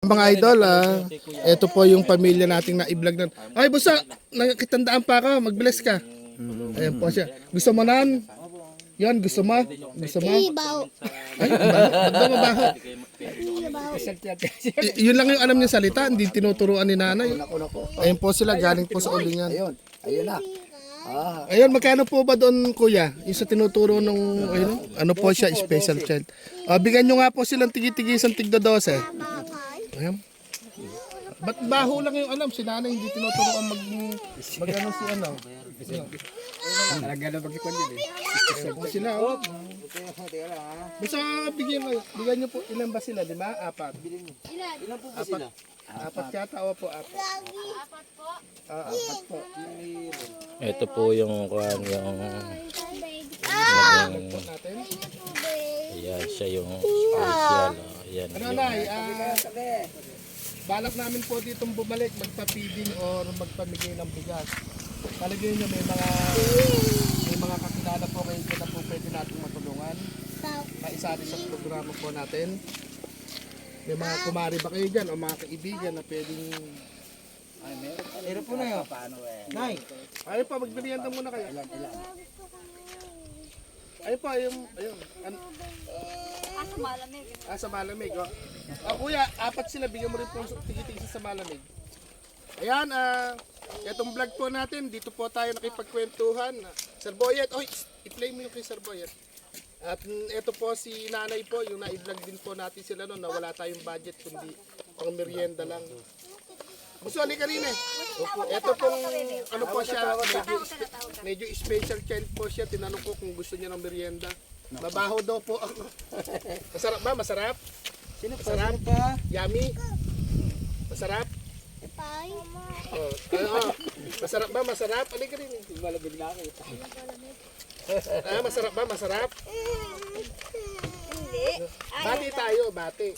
Mga idol, ah, ito po yung pamilya nating na-vlog na. Ay, busa, nakitandaan pa ako, mag-bless ka. Ayan po siya. Gusto mo nan? Yan, gusto mo? Gusto mo? Ibaw. Ay, baho. Ba't ba mabaho? Ibaw. Y- yun lang yung alam niya salita, hindi tinuturuan ni nanay. Ayun po sila, galing po sa ulingan. Ayun, ayun na. Ah, Ayun, magkano po ba doon, kuya? Yung sa tinuturo nung, ayun, ano po siya, special child. Ah, bigyan nyo nga po silang tigi-tigi isang tigda 12. Ayan. Ba't baho lang yung alam? Si nanay hindi tinuturuan mag, mag ano si ano. talaga na magkikon yun eh. Sila, oh. Basta bigyan, mo- bigyan nyo po, ilan ba sila? Lima? Apat? Ilan? Apat. Apat yata, o po, apat. Apat po. Ah, apat po. Ito po yung kuhan yung po natin. ayan siya yung special. Ayan. Ano yung- nay, ah, balak namin po ditong bumalik, magpa-feeding or magpamigay ng bigas. Talagay nyo may mga may mga kakilala po kayo na po pwede natin matulungan na isali sa programa po natin. May mga kumari ba kayo dyan o mga kaibigan na pwedeng Meron po na yun. Paano eh? Nay, ayun pa, magbirianda muna kayo. Ayun pa, ayun, ayun. An- Kaso malamig. Ah, sa malamig. Oh. Ah, kuya, apat sila. Bigyan mo rin po tigi-tigi sa malamig. Ayan, ah, itong vlog po natin, dito po tayo nakipagkwentuhan. Sir Boyet, oy, i-play mo yung kay Sir Boyet. At mm, ito po si nanay po, yung na-vlog din po natin sila noon na wala tayong budget kundi pang merienda lang. Gusto ali kanina. Ito pong ano po siya, medyo, medyo special child po siya. Tinanong ko kung gusto niya ng merienda. Mabaho daw po ako. Masarap ba? Masarap? Sino Masarap? pa? Yummy? Masarap? Pay. Oh, ano. Masarap ba? Masarap? Alin ka rin. Malabig na ako. Ah, masarap ba? Masarap? Hindi. Bati tayo, bati.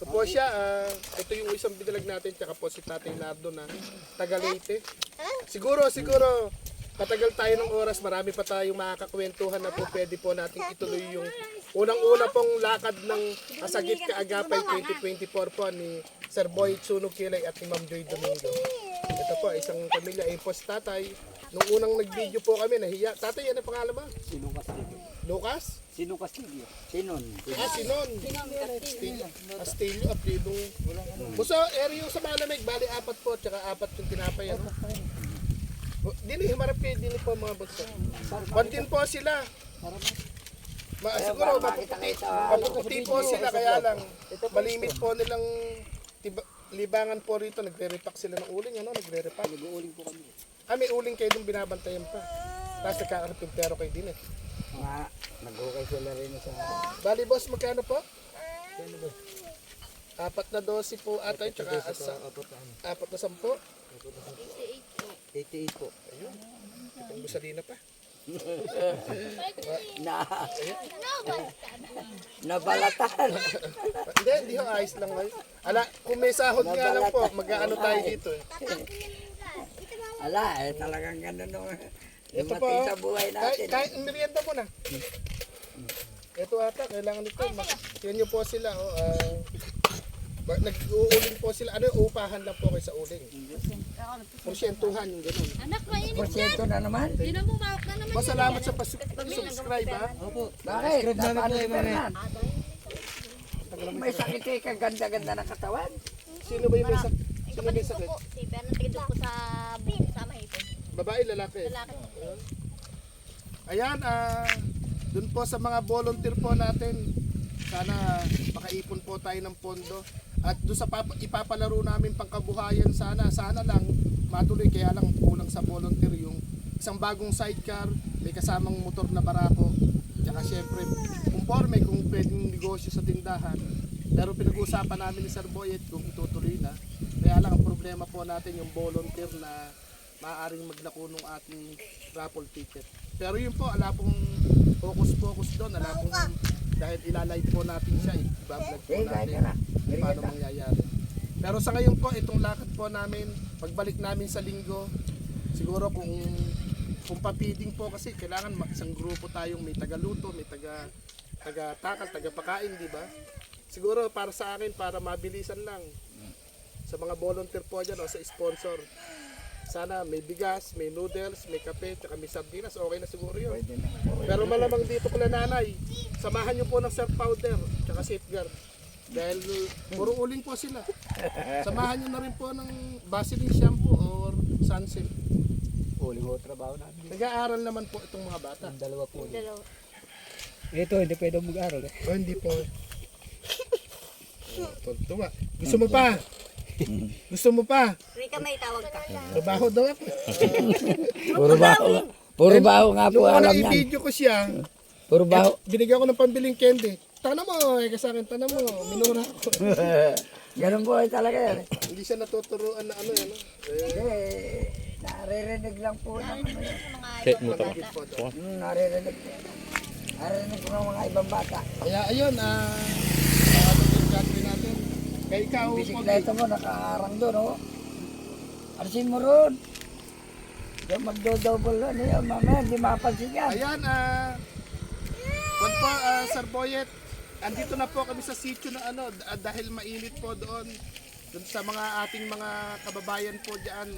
So po siya, ah, ito yung isang binalag natin, tsaka po si Tatay Nardo na taga Leyte. Siguro, siguro, patagal tayo ng oras, marami pa tayong makakakwentuhan na po pwede po natin ituloy yung unang-una pong lakad ng Asagit Kaagapay 2024 po ni Sir Boy Tsuno Kilay at ni Ma'am Joy Domingo. Ito po, isang pamilya, ay po si Tatay. Nung unang nag-video po kami, nahiya. Tatay, ano pangalan mo? Sinong Castillo? Lucas? Sinong Castillo? Sinon. Ah, Sinon. Castillo. Castillo, apelidong. Buso, area yung sa malamig, bali apat po, tsaka apat yung tinapay. Ano? Dili, himarap kayo, dili po mga buso. Bandin po sila. Ma, siguro, mapuputi po sila, kaya lang, malimit po nilang tiba, libangan po rito, nagre-repack sila ng uling, ano, nagre-repack. Nag-uuling po kami. Ah, may uling kayo dun binabantayan pa. Tapos nagkakarapintero kayo din eh. Mga nag-ukay sila rin sa... Bali boss, magkano po? Apat na dosi po ata yun, tsaka asa, apat na sampo. 88 po. Itong busalina pa. Na... Nabalatan. hindi, hindi ho, ayos lang kayo. Ala, kung may sahod nga lang po, mag-ano tayo dito eh. Ala, eh talagang ganun nung... Ito po, Dumating sa buhay kahit, natin. kahit merienda mo na. Ito ata, kailangan nito. Yan nyo po sila. Oh, ah, nag-uuling po sila. Ano yung upahan lang po kayo sa uling? Porsyentuhan yung ganun. Anak, mainit yan. Porsyento na naman. Di na bumawak na naman. Boss, salamat sa pas-subscribe ha. Bakit? Paano Fernan? May sakit eh, kaganda-ganda ng katawan. Sino ba yung may sakit? Sino may sakit? Si Bernard tigidog po sa sa mahipon. Babae, lalaki? Lalaki. Ayan, ah, dun po sa mga volunteer po natin, sana makaipon po tayo ng pondo. At doon sa papa, ipapalaro namin pangkabuhayan sana, sana lang matuloy kaya lang kulang sa volunteer yung isang bagong sidecar, may kasamang motor na barako, tsaka syempre conforme kung pwedeng negosyo sa tindahan. Pero pinag-uusapan namin ni Sir Boyet kung itutuloy na. Kaya lang ang problema po natin yung volunteer na maaaring maglako ng ating raffle ticket. Pero yun po, ala pong focus-focus doon, ala pong dahil ilalive po natin siya, i-vlog po Eh, natin na. Kung paano mangyayari. Pero sa ngayon po, itong lakad po namin, pagbalik namin sa linggo, siguro kung kung papiding po kasi kailangan ma- isang grupo tayong may tagaluto, may taga taga takal, taga pakain, di ba? siguro para sa akin, para mabilisan lang. Sa mga volunteer po dyan o sa sponsor. Sana may bigas, may noodles, may kape, tsaka may sardinas. Okay na siguro yun. Na. Pero malamang dito kula nanay, samahan niyo po ng surf powder, tsaka safeguard. Dahil puro uling po sila. Samahan niyo na rin po ng Vaseline shampoo or sunsilk. Uli ko trabaho natin. Nag-aaral naman po itong mga bata. Dalawa po. Dalawa. Ito, hindi pwede mag-aral eh. O hindi po. Oh, Tuwa. Gusto mo pa? Gusto mo pa? Rika, may tawag ka. Trabaho daw ako. Puro baho. Puro baho nga po Nung alam niyan. i-video ko siya, Puro baho. binigyan ko ng pambiling candy. Tana mo, eh, sa akin, tana mo, minura ko. Ganun po ay talaga yan. eh. Hindi siya natuturuan na ano yan. Eh, Hindi, naririnig lang po ng ano yun. Check mo to. Po daw? Hmm, naririnig po. Naririnig ko ng mga ibang bata. Kaya ayun, ah, ano yung gagawin natin? Kaya ikaw, Pogi. Bisikleta mo, nakaharang doon, oh. Arsin mo ron. Yung magdo-double ano yun, mamaya, hindi mapansin yan. Ayan, ah, uh, po, ah, Sir Boyet, andito na po kami sa sitio na ano, ah, dahil mainit po doon. Doon sa mga ating mga kababayan po diyan,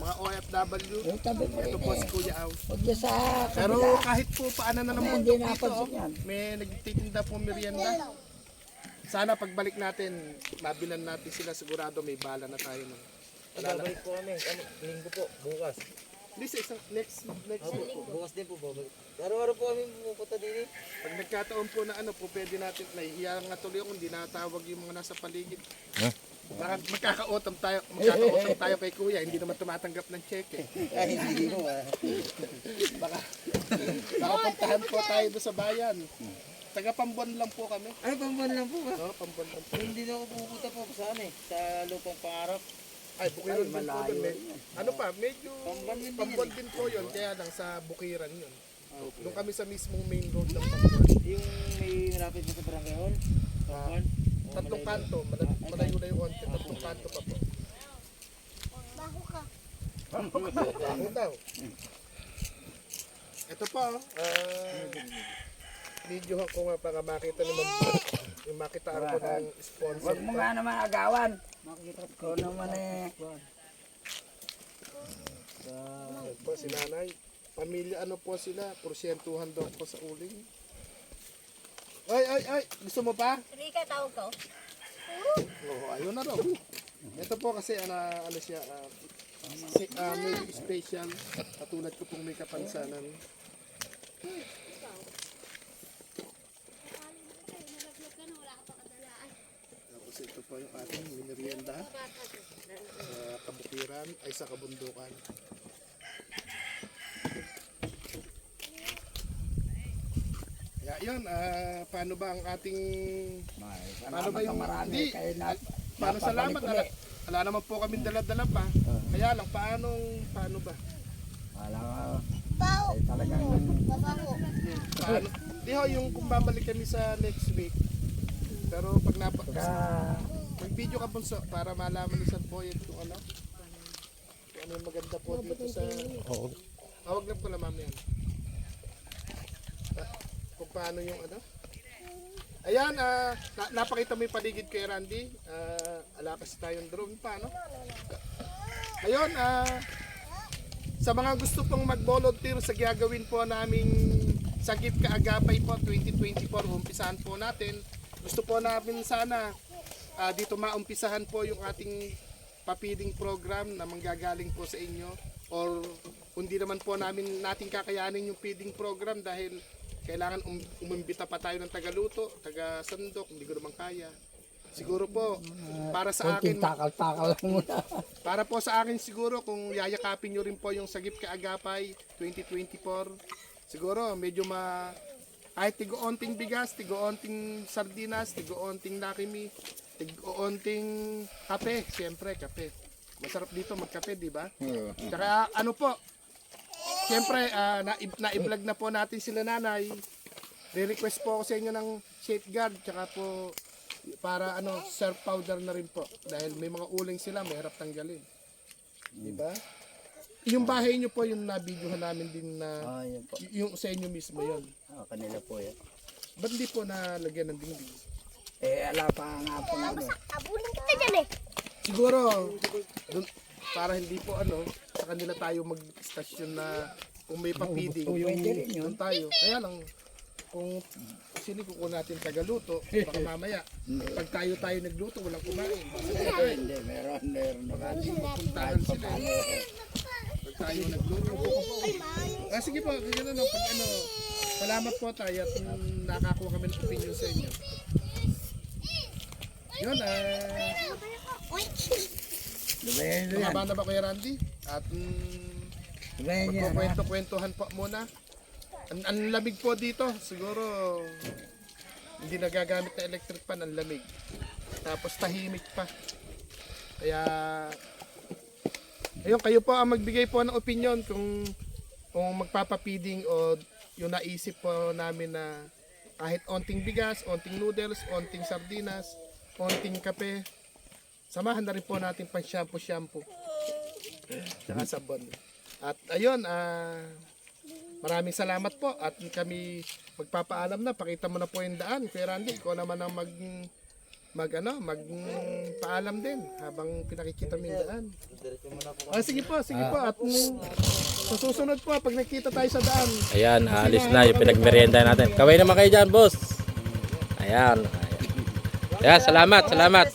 mga OFW. Yung tabi mo Ito po eh. si Kuya Aw. Huwag niya sa Pero kabila. kahit po paano na ng Hindi mundo dito, oh, may nagtitinda po merienda. Sana pagbalik natin, mabilan natin sila sigurado may bala na tayo. No? Babalik po kami. Ano, linggo po, bukas. Hindi sa isang next next week po. Bukas din po babalik. Araw-araw po kami pupunta din eh. Pag nagkataon po na ano po, pwede natin, nahihiya nga tuloy ako, hindi natawag yung mga nasa paligid. Huh? Baka magkakaotam tayo, magkakaotam tayo kay kuya, hindi naman tumatanggap ng cheque. Ay, hindi ko ah. Baka, baka puntahan po tayo doon sa bayan. Taga Pambon lang po kami. Ay, pamban lang po ba? No, Pambon lang po. Hindi na ako pupunta po sa ano eh. Sa lupang pangarap. Ay, Bukiran din po doon. May, ano pa, medyo Pambon din din po yun, kaya lang sa Bukiran yun. Doon kami sa mismong main road ng Pambon. Yung may malapit mo sa barangay hall. Pamban. Tatlong kanto, malal- malayo na yung konti, tatlong kanto pa po. Baho ka. Ako daw. Ito po, ah, video ko nga para makita ni Ma'am yung makitaan ko ng sponsor. Huwag mo nga naman agawan. Ko naman eh. Ayan po si nanay. Pamilya ano po sila, porsyentuhan daw po sa uling. Ay, ay, ay, gusto mo pa? Rika, tawag ko. Oo, ayun na raw. Ito po kasi ano, ano siya, ah, si, ah, may special, katulad ko pong may kapansanan. Tapos ito po yung ating minerienda sa kabukiran ay sa kabundukan. Kaya yun, ah, paano ba ang ating Paano ba yung hindi? na Paano salamat? Ala, ala naman po kami dala-dala pa. Kaya lang, paano, paano ba? Wala ka. Baho. Ay talagang Babaho. Paano? Di ho, yung kung babalik kami sa next week. Pero pag napa, ka mag video ka bunso para malaman ni Sir Boy kung ano. Kung ano yung maganda po dito sa... Oo. Tawag na pala ma'am yan. Ah, Kung paano yung ano. Ayan, ah, na- napakita mo yung paligid kay Randy. Ah, alakas tayong drone pa, no? Ayun, ah, sa mga gusto pong mag-volunteer sa gagawin po naming Sagip Kaagapay po 2024, umpisahan po natin. Gusto po namin sana ah, dito maumpisahan po yung ating papiding program na manggagaling po sa inyo or hindi naman po namin natin kakayanin yung feeding program dahil kailangan um, umimbita pa tayo ng tagaluto, taga sandok, hindi ko naman kaya. Siguro po para sa akin takal-takal lang muna. para po sa akin siguro kung yayakapin nyo rin po yung Sagip Kaagapay 2024, siguro medyo ma kahit tigo-onting bigas, tigo-onting sardinas, tigo-onting nakimi, tigo-onting kape, siyempre kape. Masarap dito magkape, di ba? Tsaka ano po, siyempre ah, na, na-vlog na po natin sila nanay. Re-request po ako sa inyo ng safeguard, tsaka po para ano, surf powder na rin po. Dahil may mga uling sila, mahirap tanggalin. Di ba? Yung bahay nyo po, yung nabidyohan namin din na, Ah, yun po. y- yung sa inyo mismo yon. Ah, kanila po yan. Ba't hindi po nalagyan ng dingding? Eh, ala pa nga po ano. Abulin kita dyan eh. Siguro, dun, para hindi po ano, sa kanila tayo mag-stasyon na kung may papiding, Pwede rin yun. doon tayo. Kaya lang, kung sino kukuha natin tagaluto, baka mamaya, pag tayo tayo nagluto, walang kumain. Hindi, meron, meron naman. Puntahan sila. eh. Pag tayo nagluto. Ah, sige po, ganyan ano, pag ano, salamat po tayo at mm, nakakuha kami ng opinion sa inyo. Yun, ah, Diba yan, diba yan? Tumaba na ba Kuya Randy? At mm, Diba yan yan, ha? magkukwento-kwentuhan po muna. Ang, ang lamig po dito, siguro hindi nagagamit na electric pan, ang lamig. Tapos tahimik pa. Kaya, ayun, kayo po ang magbigay po ng opinion kung kung magpapapiding o yung naisip po namin na kahit onting bigas, onting noodles, onting sardinas, onting kape, samahan na rin po natin pang shampoo-shampoo. Tsaka sabon. At ayun, ah maraming salamat po at kami magpapaalam na. Pakita mo na po yung daan. Kuya Randy, ikaw naman ang mag mag ano, mag paalam din habang pinakikita mo yung daan. Ah, sige po, sige po. At mm, sa susunod po, pag nakita tayo sa daan, Ayan, alis na yung pinagmerienda natin. Kaway naman kayo dyan, boss. Ayan. Ayan, salamat, salamat.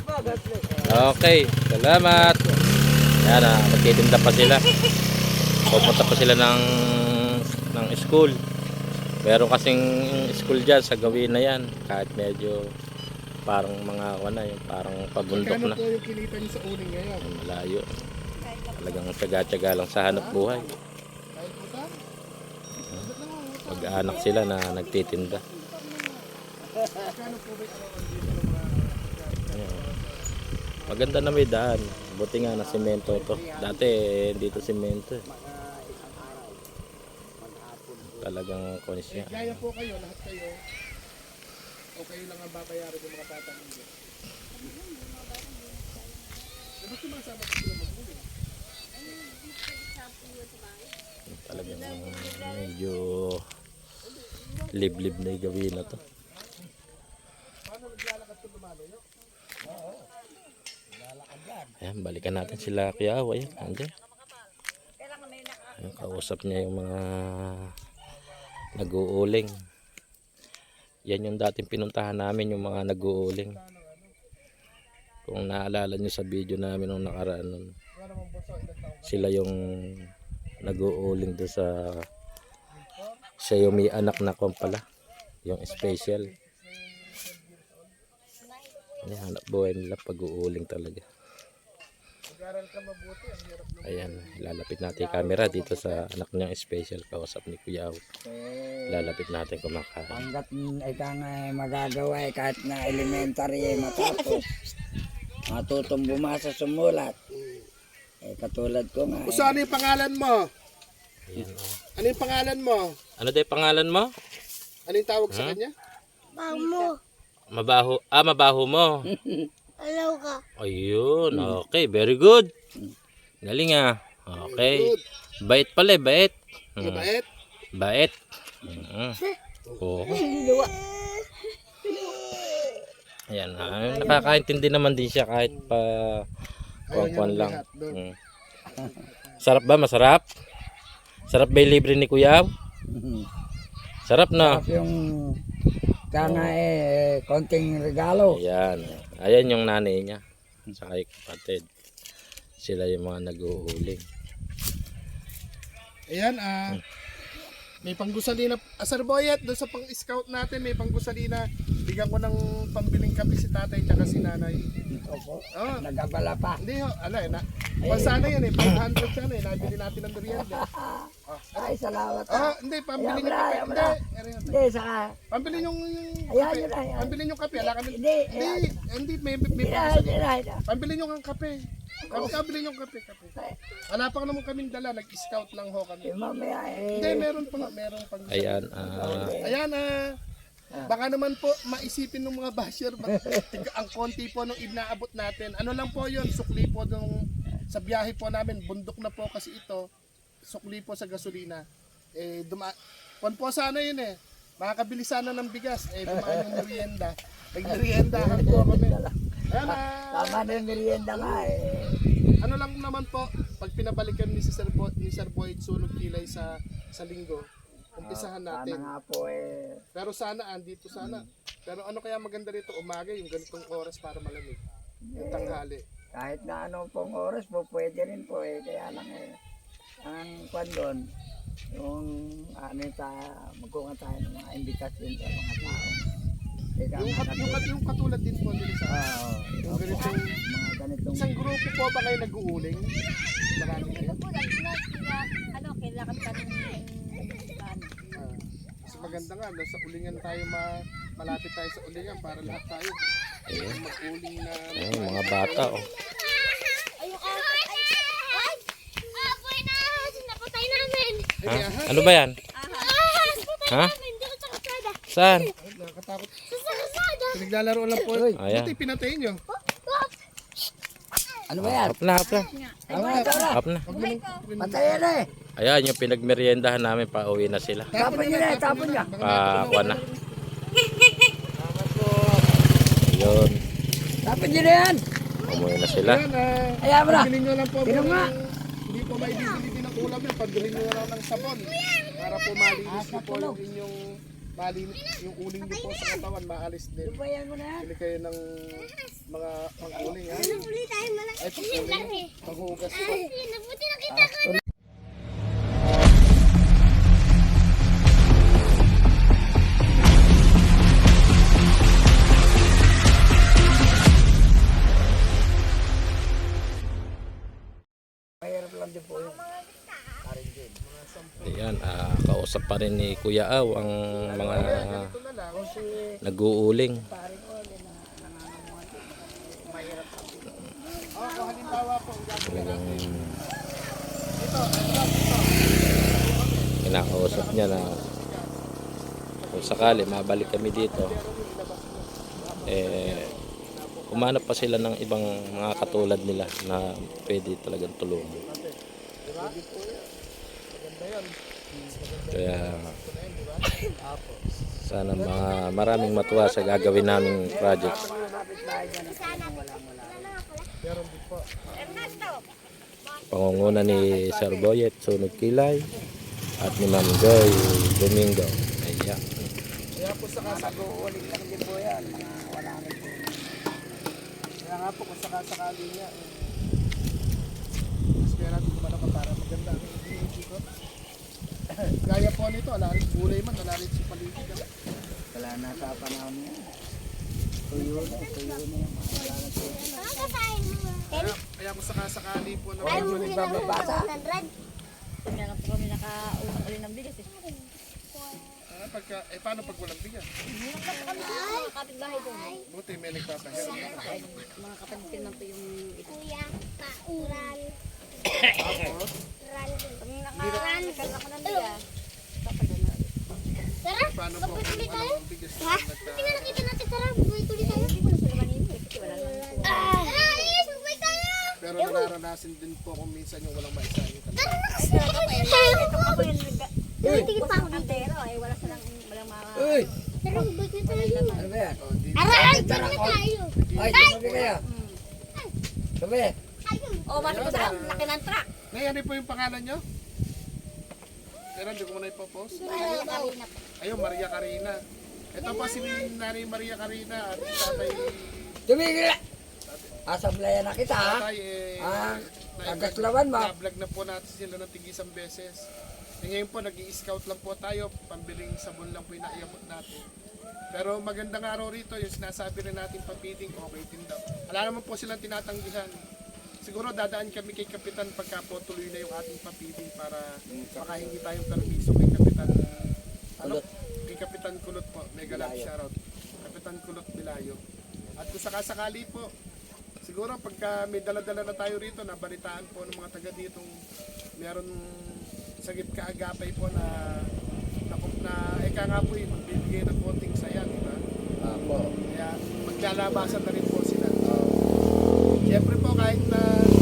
Okay, salamat. Ayan, ah, magtitinda pa sila. Pupunta pa sila ng ng school. Meron kasing school dyan sa gawin na yan. Kahit medyo parang mga wala yung parang pabundok kano na. po yung kinita niyo sa uling ngayon? Malayo. Talagang tsaga-tsaga lang sa hanap buhay. Mag-anak sila na nagtitinda. Kano po ba yung araw dito ng mga Ayan. Maganda na may daan. Buti nga na semento ito. Dati eh, dito semento eh. Talagang kunis niya. Gaya po kayo, lahat kayo. O kayo lang ang babayaran ng mga batang hindi. Dapat sumasama sila. Talagang medyo liblib na yung gawin na to. Ayan, balikan natin sila Kuya Awa. Ayan, andyan. Ayan, kausap niya yung mga nag-uuling. Yan yung dating pinuntahan namin, yung mga nag-uuling. Kung naalala nyo sa video namin nung nakaraan nun, sila yung nag-uuling doon sa siya yung may anak na kwan pala yung special Yan, hanap buhay nila pag-uuling talaga Mag-aral ka mabuti, ang hirap na. ayan lalapit natin yung camera dito sa anak niyang special kausap ni Kuya Aw. lalapit natin kumakain Hanggat mm, ika nga eh, magagawa eh, kahit na elementary eh, matapos. Matutong bumasa sumulat. Eh, katulad ko nga. Uso, ano yung pangalan mo? ayan, oh. Ano yung pangalan mo? ano daw yung pangalan mo? Ano yung tawag sa kanya? Bamo. mabaho ah mabaho mo Alaw ka. ayun okay very good galing ah okay bait pala eh, bait Hmm. Mabait? Bait. Mm. Oo. Luwa. Ayan, ah, nakakaintindi naman din siya kahit pa kuwan lang. Mm. Sarap ba? Masarap? Sarap ba yung libre ni Kuya? Sarap na. Yung ika nga eh, konting regalo. Ayan. Ayan yung nanay niya. Saka yung kapatid. Sila yung mga nag-uuling. Ayan, ah. May panggusalina. Ah, Sir Boyet, doon sa pang-scout natin, may panggusalina. Bigyan ko ng pambiling kape si tatay at si nanay. Opo. Oh, Nagabala pa. hindi ho, ala, eh, na. Pansana yan eh, 500 sana eh, nabili natin ng merienda. Ay, salamat. Ah, hindi, pambili niyo kape. Ayaw mo Hindi, na. yun. Hindi, saka. Pambili yung Ayan, kape. yun na, ayan. Pambili yung kape, ala kami. Hindi, Hindi, hindi, may, may, Hindi na, panggusalina. hindi na, hindi na. Pambili nyo ang kape. Kami kabili nyo kape, kape. Wala pa naman kaming dala, nag-scout lang ho kami. Eh, mamaya Hindi, eh. meron pa, meron pang Ayan. ah, Ayan ah. Baka naman po maisipin ng mga basher ang konti po nung inaabot natin. Ano lang po 'yon, sukli po nung sa biyahe po namin, bundok na po kasi ito. Sukli po sa gasolina. Eh duma Kwan po sana yun eh. makakabili sana ng bigas. Eh, dumaan yung merienda. Nagmeriendahan po kami. Ayan, ah, Tama na yung merienda nga eh. ano lang naman po, pag pinabalikan ni Sir, Bo, ni Sir Boyd sunog kilay sa sa linggo, umpisahan Sana natin. nga po eh. Pero sana, andito sana. Pero ano kaya maganda rito, umaga, yung ganitong oras para malamig. Yung tanghali. Kahit na anong pong oras po, pwede rin po eh. Kaya lang eh. Ang kwan doon, yung ano ta, magkuha tayo ng mga invitation sa mga tao. Yung, kat, yung, kat, yung katulad din po nila sa Oo. yung ganitong, mga ganitong isang grupo po ba kayo nag-uuling? Marami kayo? po, ano, kailangan ka ng Ah, mas maganda nga, nasa ulingan tayo ma, malapit tayo sa ulingan para lahat tayo mag-uling na Ayan, mga bata oh. Ayun, ah, ay, ay, ah, boy na, sinapatay namin. Ha? Ano ba yan? Ah, sinapatay Ha? namin, dito sa kasada. Saan? Ay, nakakatakot. Pinaglalaro lang po. Ayan. Buti pinatay nyo. Ano ba yan? Up na, up na. Tama na, tama na. Na. Patayin na eh. Ayan, yung pinagmeriendahan namin, pauwi na sila. Tapon nyo na eh, tapon nyo. Pa, na. Ayun, Tapon nyo na yan. umuwi na sila. Ayan, ah, mo na. Pabili nyo lang po. Sino ng- nga? Hindi po maibibili din ang ulam yun. Pabili nyo lang ng sabon. Para po malinis nyo po yung inyong malinis, yung uling nyo po sa katawan, maalis din. Bayan mo na. Bili kayo ng mga pang-uling ha. Uli tayo malaki. Ay, pang-uling. Panghugas po. Ay, nabuti nakita ko. Mahirap rin ni Kuya Aw ang mga nag-uuling. Talagang kinakausap niya na kung sakali mabalik kami dito eh umanap pa sila ng ibang mga katulad nila na pwede talagang tulungan kaya sana mga maraming matuwa sa gagawin naming project pangunguna ni Sir Boyet Sunog Kilay at ni Ma'am Joy Domingo ayan Kaya po sa kasa, Uling lang din po yan. Wala rin po. kaya nga po kung sakasakali niya, eh, mas kaya natin kumala ka para maganda ang hindi ko. Gaya po nito, wala rin gulay man, wala rin si paligid. ano. Wala na sa panahon niya. Tuyo na, tuyo na yung mga wala na po. Kaya, kaya kung sakasakali po na Ay, mo nagbababasa. Kaya nga po kami naka-ulang uli ng bigas eh. ah, pagka, eh paano pag walang bigas? Mga kapitbahay doon. Buti may nagpapahiram. Ay, mga kapatid naman po yung ito. Kuya, pauran. Tapos, Na. Tara, bigas na ha? nga nakita natin, tara, buhay tuloy tayo. Ko na eh, kasi. Ah, yes, buhay tayo. Pero nararanasin din po kung minsan yung walang maisahin. Tara, Kasi ito ako yung nag- Tingin pa ako kantero eh, wala silang, walang mga... Uy! Tara, na tayo. Ano ba yan? Oh, Aray, buhay na tayo. Ay, tumabi kayo. Tumabi. Oh, masok ko sa laki ng truck. Nay, ano po yung pangalan nyo? Pero hindi ko muna ipopost. Ayun, Maria Carina. Ito po si Nanay Maria Carina at tatay, Tumigil na! Na kita ha. tatay eh, Ah, na- agaslawan mo. Na-vlog na po natin sila ng tigisang beses. E ngayon po, nag scout lang po tayo. Pambiling sabon lang po yung naiabot natin. Pero magandang araw rito, yung sinasabi rin natin papiting, okay din daw. Wala naman po silang tinatanggihan. Siguro dadaan kami kay Kapitan pagka po tuloy na yung ating papiting para makahingi tayong permiso kay Kapitan ano, kay Kapitan Kulot po. Mega love shoutout. Kapitan Kulot Milayo. At kung sakasakali po, siguro pagka may dala-dala na tayo rito, nabalitaan po ng mga taga ditong meron sagip kaagapay po na na, na eka nga po yun, magbibigay ng konting saya, di ba? Apo. Kaya maglalabasan na rin po bike na eh,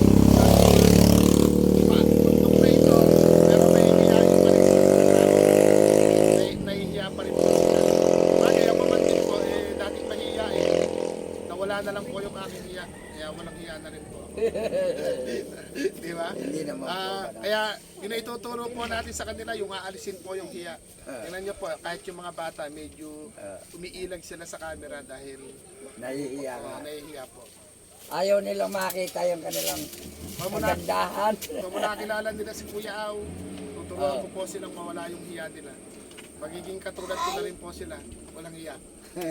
na lang po yung aking hiya. Kaya walang hiya na rin po. Di ba? Hindi. Ah, kaya yun ituturo po natin sa kanila yung aalisin po yung hiya. Uh, Tingnan nyo po, kahit yung mga bata medyo uh, umiilag sila sa camera dahil nahihiya, uh, nahihiya po. Ayaw nilang makita yung kanilang Mamuna, kagandahan. Kung nakilala nila si Kuya Au, tuturuan ko po silang mawala yung hiya nila. Magiging katulad ko na rin po sila, walang hiya.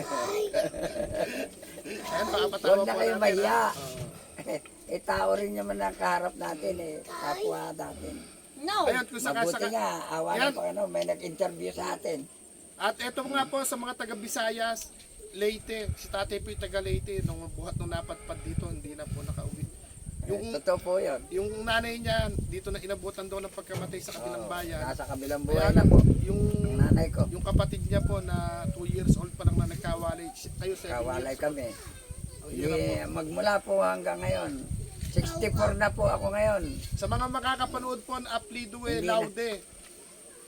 Ayan, papatawa Huwag na po kayo natin. mahiya. ah. Oo. eh, rin naman ang kaharap natin eh. Kapwa natin. No. Ayan, kung saka, Mabuti saka, nga, awa na pa ano, may nag-interview sa atin. At eto nga po sa mga taga Visayas, Leyte, si tatay po yung taga Leyte, nung buhat nung napadpad dito, hindi na po nakauwi. Yung, Eh, Totoo po yun. yung nanay niya, dito na inabutan daw ng pagkamatay sa kabilang Oo, bayan. Nasa kabilang Kaya buhay na lang, po. yung, Ang nanay ko. yung kapatid niya po na 2 years old pa lang na nagkawalay, kayo 7 Kawalay years kami. old. Ang hirap po. Magmula po hanggang ngayon. 64 na po ako ngayon. Sa mga makakapanood po ng Aplidue Hindi na. Laude,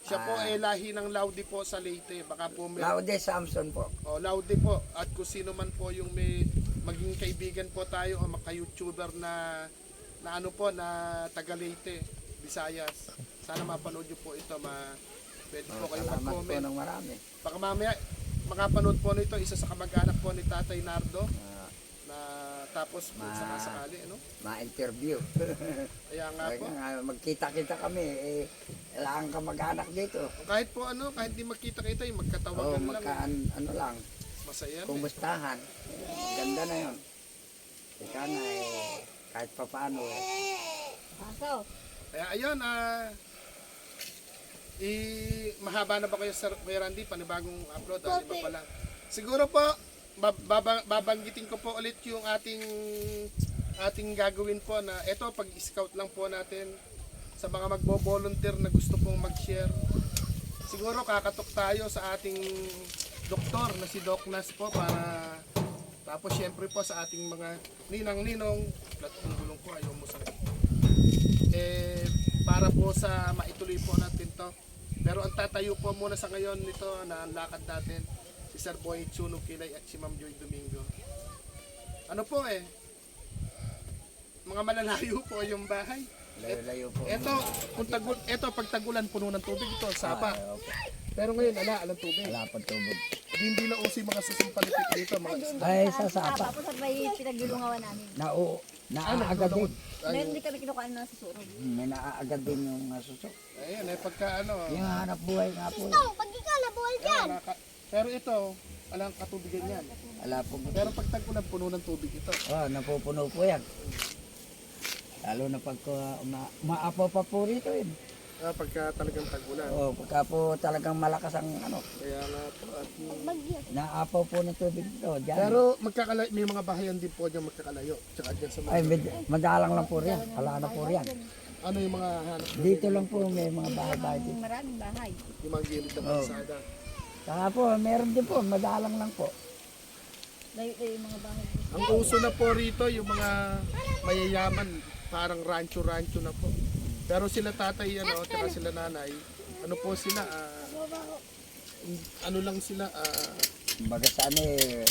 siya po Ah. ay lahi ng Laude po sa Leyte. Baka po may Laude Samson po. Oh, Laude po. At kung sino man po yung may maging kaibigan po tayo o maka-YouTuber na na ano po na taga Leyte, Visayas. Sana mapanood niyo po ito, ma pwede po Salamat po mag-comment. ng marami. Baka mamaya makapanood po nito isa sa kamag-anak po ni Tatay Nardo Ah, tapos kung Ma- sakasakali ano. ma-interview. Kaya nga Kaya po. nga, magkita-kita kami. Eh, kailangan ka mag-anak dito. Kahit po ano, kahit di magkita-kita, yung Oo, magkatawagan lang. magka, ano lang, Masaya. eh. kumustahan. Ganda na yun. Ika nga eh, kahit pa paano eh. Paso. Kaya ayun, ah i mahaba na ba kayo sa Kuya Randy panibagong upload ah, lima pa lang. Siguro po babanggitin ko po ulit yung ating ating gagawin po na ito pag scout lang po natin sa mga magbo-volunteer na gusto pong mag-share. Siguro kakatok tayo sa ating doktor na si Doc Nas po para tapos syempre po sa ating mga ninang-ninong yung gulong ko ayaw mo sa eh para po sa maituloy po natin to. Pero ang tatayo po muna sa ngayon nito na lakad natin si Sir Boy Chuno Kilay at si Ma'am Joy Domingo. Ano po eh, mga malalayo po yung bahay. Layo-layo po. Ito, kung tagul, ito pag tagulan puno ng tubig ito, sapa. Ah, opo. Pero ngayon ala, alang tubig. Wala pa tubig. Hindi na uso yung mga susumpalipik dito, mga isda. Ay, sa sapa. Tapos at may pinaglulungawan namin. Nao, naaagad din. Meron din kami kinukuha ng susurog. May naaagad din yung nasusok. Ayun, eh pagka ano, Yung hanap buhay nga po. No, pag ikaw nabuhol ayun, naka- pero ito, alang katubigan yan. Wala po. Pero pag tagulan, puno ng tubig ito. Oh, napupuno po yan. Lalo na pag uh, ma maapaw pa po rito yun. Ah, pagka talagang tagulan. Oh, pagka po talagang malakas ang ano, Kaya nga po. At, naapaw po ng tubig dito. Diyan. pero magkakalayo, may mga bahayan din po dyan magkakalayo. Tsaka dyan sa mga, Ay, med- madalang lang po riyan. Wala na po riyan. ano yung mga hanap? Dito lang po may mga bahay-bahay dito. Maraming bahay. Yung mga gilid ng Oh. Saka po, meron din po, madalang lang po. Layo-layo yung mga bahay. Ang uso na po rito, yung mga mayayaman, parang rancho-rancho na po. Pero sila tatay, ano, tsaka sila nanay, ano po sila, ah, ano lang sila, ah, Kumbaga sa ano eh,